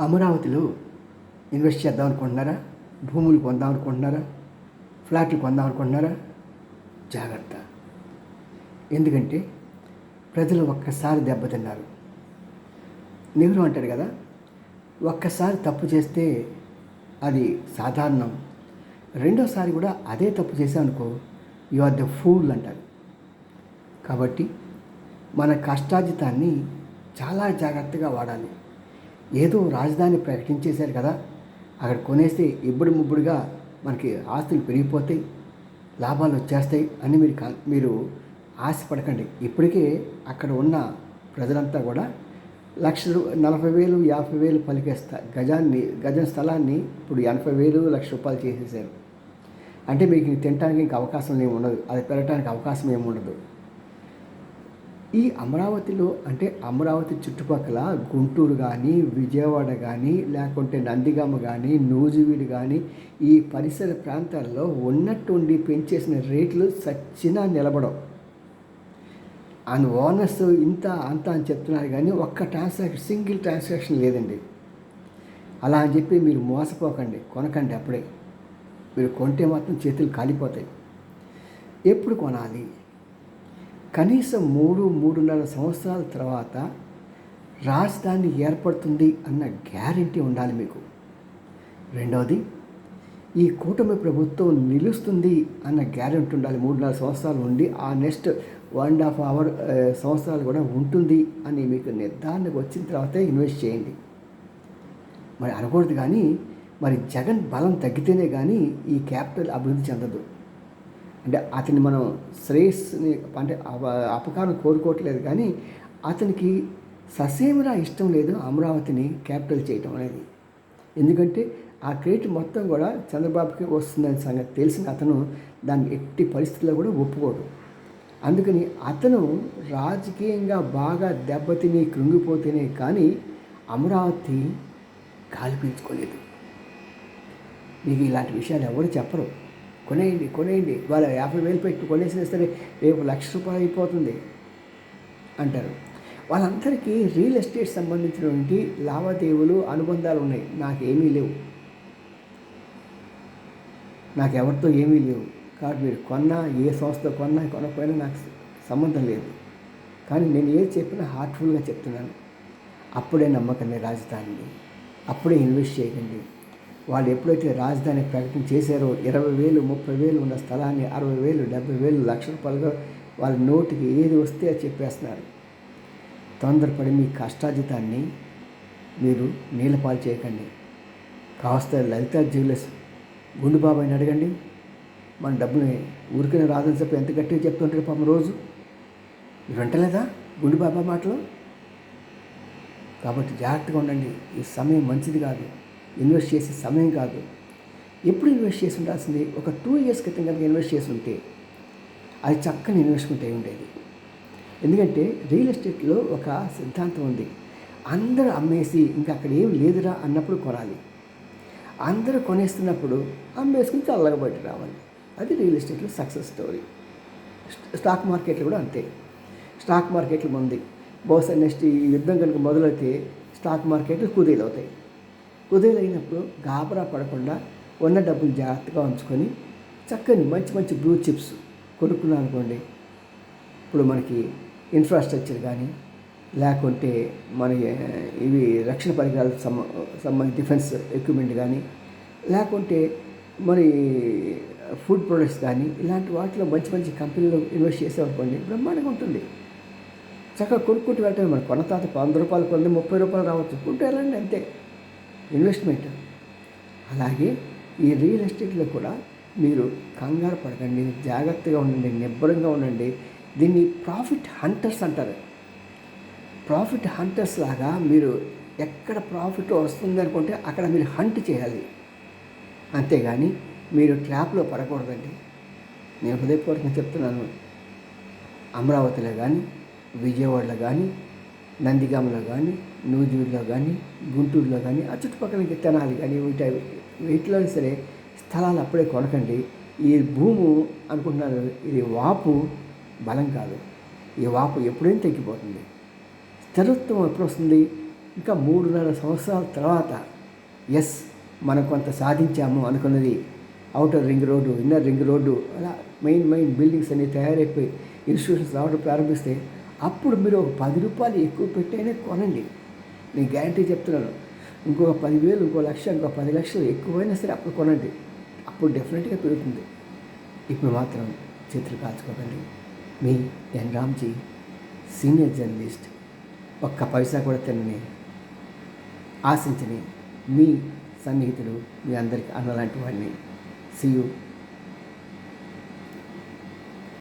అమరావతిలో ఇన్వెస్ట్ చేద్దాం అనుకుంటున్నారా? భూములు కొందాం అనుకుంటున్నారా? ఫ్లాట్లు కొందాం అనుకుంటున్నారా? జాగ్రత్త. ఎందుకంటే ప్రజలు ఒక్కసారి దెబ్బతిన్నారు నెహ్రూ అంటాడు కదా ఒక్కసారి తప్పు చేస్తే అది సాధారణం. రెండోసారి కూడా అదే తప్పు చేశానుకో యు ఆర్ ద ఫూల్ అంటారు. కాబట్టి మన కష్టాజితాన్ని చాలా జాగ్రత్తగా వాడాలి. ఏదో రాజధాని ప్రకటించేశారు కదా అక్కడ కొనేస్తే ఇబ్బడి ముబ్బడిగా మనకి ఆస్తులు పెరిగిపోతాయి లాభాలు వచ్చేస్తాయి అని మీరు మీరు ఆశపడకండి. ఇప్పటికే అక్కడ ఉన్న ప్రజలంతా కూడా లక్షలు నలభై వేలు యాభై వేలు పలికే స్థ గజాన్ని గజం స్థలాన్ని ఇప్పుడు ఎనభై వేలు లక్ష రూపాయలు చేసేసారు అంటే మీకు తినడానికి ఇంకా అవకాశం ఏమి ఉండదు. అది పెరగడానికి అవకాశం ఏమి ఉండదు. ఈ అమరావతిలో అంటే అమరావతి చుట్టుపక్కల గుంటూరు కానీ విజయవాడ కానీ లేకుంటే నందిగామ కానీ నూజివీడు కానీ ఈ పరిసర ప్రాంతాల్లో ఉన్నట్టుండి పెంచేసిన రేట్లు సచ్చినా నిలబడవు. అండ్ ఓనర్స్ ఇంత అంత అని చెప్తున్నారు కానీ ఒక్క ట్రాన్సాక్షన్ సింగిల్ ట్రాన్సాక్షన్ లేదండి. అలా అని చెప్పి మీరు మోసపోకండి కొనకండి అప్పుడే. మీరు కొంటే మాత్రం చేతులు కాలిపోతాయి. ఎప్పుడు కొనాలి? కనీసం మూడు మూడున్నర సంవత్సరాల తర్వాత రాజధాని ఏర్పడుతుంది అన్న గ్యారంటీ ఉండాలి మీకు. రెండవది ఈ కూటమి ప్రభుత్వం నిలుస్తుంది అన్న గ్యారెంటీ ఉండాలి. మూడున్నర సంవత్సరాలు ఉండి ఆ next one and half hour సంవత్సరాలు కూడా ఉంటుంది అని మీకు నిర్ధారణకు వచ్చిన తర్వాతే ఇన్వెస్ట్ చేయండి. మరి అనకూడదు కానీ మరి జగన్ బలం తగ్గితేనే కానీ ఈ క్యాపిటల్ అభివృద్ధి చెందదు. అంటే అతన్ని మనం శ్రేయస్సుని అంటే అపకారం కోరుకోవట్లేదు కానీ అతనికి ససేమిరా ఇష్టం లేదు అమరావతిని క్యాపిటల్ చేయటం అనేది. ఎందుకంటే ఆ క్రెడిట్ మొత్తం కూడా చంద్రబాబుకి వస్తుందని సంగతి తెలిసిన అతను దాన్ని ఎట్టి పరిస్థితుల్లో కూడా ఒప్పుకోడు. అందుకని అతను రాజకీయంగా బాగా దెబ్బతిని కృంగిపోతేనే కానీ అమరావతి కాల్పించుకోలేదు మీకు ఇలాంటి విషయాలు ఎవరు చెప్పరు. కొనేయండి కొనేయండి. వాళ్ళ యాభై వేలు పెట్టి కొనేసిన సరే రేపు లక్ష రూపాయలు అయిపోతుంది అంటారు. వాళ్ళందరికీ రియల్ ఎస్టేట్ సంబంధించినటువంటి లావాదేవీలు అనుబంధాలు ఉన్నాయి. నాకేమీ లేవు. నాకు ఎవరితో ఏమీ లేవు. కాబట్టి మీరు కొన్నా ఏ సంస్థ కొన్నా కొనకపోయినా నాకు సంబంధం లేదు. కానీ నేను ఏది చెప్పినా హార్ట్ఫుల్గా చెప్తున్నాను. అప్పుడే నమ్మకండి రాజధానిని. అప్పుడే ఇన్వెస్ట్ చేయకండి. వాళ్ళు ఎప్పుడైతే రాజధాని ప్రకటన చేశారో ఇరవై వేలు ముప్పై వేలు ఉన్న స్థలాన్ని అరవై వేలు డెబ్బై వేలు లక్ష రూపాయలుగా వాళ్ళ నోటికి ఏది వస్తే అది చెప్పేస్తున్నారు. తొందరపడి మీ కష్టాజితాన్ని మీరు నీళ్ళపాలు చేయకండి. కాస్త లలిత జ్యువెలర్స్ గుండు బాబాయ్ని అడగండి. మన డబ్బుని ఊరికనే రాదని చెప్పి ఎంత గట్టిగా చెప్తుంటాడు పాపం రోజు? మీరు వింటలేదా గుండు బాబా మాటలు? కాబట్టి జాగ్రత్తగా ఉండండి. ఈ సమయం మంచిది కాదు. ఇన్వెస్ట్ చేసే సమయం కాదు. ఎప్పుడు ఇన్వెస్ట్ చేసి ఉండాల్సింది? ఒక టూ ఇయర్స్ క్రితం కనుక ఇన్వెస్ట్ చేసి ఉంటే అది చక్కని ఇన్వెస్ట్మెంట్ అయి ఉండేది. ఎందుకంటే రియల్ ఎస్టేట్లో ఒక సిద్ధాంతం ఉంది. అందరూ అమ్మేసి ఇంకా అక్కడ ఏం లేదురా అన్నప్పుడు కొనాలి. అందరూ కొనేస్తున్నప్పుడు అమ్మేసుకుని చల్లగా బయట రావాలి. అది రియల్ ఎస్టేట్లో సక్సెస్ స్టోరీ. స్టాక్ మార్కెట్లో కూడా అంతే. స్టాక్ మార్కెట్లు ఉంది బహుశా నెక్స్ట్ ఈ యుద్ధం కనుక మొదలైతే స్టాక్ మార్కెట్లు కుదేలవుతాయి. కుదేలైనప్పుడు గాబరా పడకుండా ఉన్న డబ్బులు జాగ్రత్తగా ఉంచుకొని చక్కని మంచి మంచి బ్లూ చిప్స్ కొనుక్కున్నాం అనుకోండి. ఇప్పుడు మనకి ఇన్ఫ్రాస్ట్రక్చర్ కానీ లేకుంటే మన ఇవి రక్షణ పరికరాలకు సంబ సంబంధించి డిఫెన్స్ ఎక్విప్మెంట్ కానీ లేకుంటే మరి ఫుడ్ ప్రొడక్ట్స్ కానీ ఇలాంటి వాటిలో మంచి మంచి కంపెనీలో ఇన్వెస్ట్ చేసామనుకోండి బ్రహ్మాండంగా ఉంటుంది. చక్కగా కొనుక్కుంటూ వెళ్ళటమే మన కొన్న తాత వంద రూపాయలు కొంది ముప్పై రూపాయలు రావచ్చు. కొంటూ వెళ్ళండి అంతే. ఇన్వెస్ట్మెంట్. అలాగే ఈ రియల్ ఎస్టేట్లో కూడా మీరు కంగారు పడకండి జాగ్రత్తగా ఉండండి నిబ్బరంగా ఉండండి. దీన్ని ప్రాఫిట్ హంటర్స్ అంటారు. ప్రాఫిట్ హంటర్స్ లాగా మీరు ఎక్కడ ప్రాఫిట్ వస్తుంది అనుకుంటే అక్కడ మీరు హంట్ చేయాలి. అంతేగాని మీరు ట్రాప్లో పడకూడదండి. నేను హృదయపూర్వకంగా చెప్తున్నాను. అమరావతిలో కానీ విజయవాడలో కానీ నందిగామలో కానీ నూజివీడులో కానీ గుంటూరులో కానీ ఆ చుట్టుపక్కల ఇంకా తెనాలి కానీ వీటి వీటిలో సరే స్థలాలు అప్పుడే కొనకండి. ఈ భూము అనుకుంటున్నారు ఇది వాపు బలం కాదు. ఈ వాపు ఎప్పుడైనా తగ్గిపోతుంది. స్థిరత్వం ఎప్పుడు వస్తుంది? ఇంకా మూడున్నర సంవత్సరాల తర్వాత. ఎస్ మనం కొంత సాధించాము అనుకున్నది. Outer ring road inner ring road అలా మెయిన్ మెయిన్ బిల్డింగ్స్ అన్నీ తయారైపోయి ఇన్స్టిట్యూషన్స్ రావడం ప్రారంభిస్తే అప్పుడు మీరు ఒక పది రూపాయలు ఎక్కువ పెట్టైనా కొనండి. నేను గ్యారంటీ చెప్తున్నాను. ఇంకొక పదివేలు ఇంకో లక్ష ఇంకో పది లక్షలు ఎక్కువైనా సరే అప్పుడు కొనండి. అప్పుడు డెఫినెట్గా పెరుగుతుంది. ఇప్పుడు మాత్రం చేతులు కాల్చుకోకండి మీ ఎన్ రామ్జీ సీనియర్ జర్నలిస్ట్ ఒక్క పైసా కూడా తినని ఆశించని మీ సన్నిహితుడు మీ అందరికి అన్నలాంటి వాడిని. సీ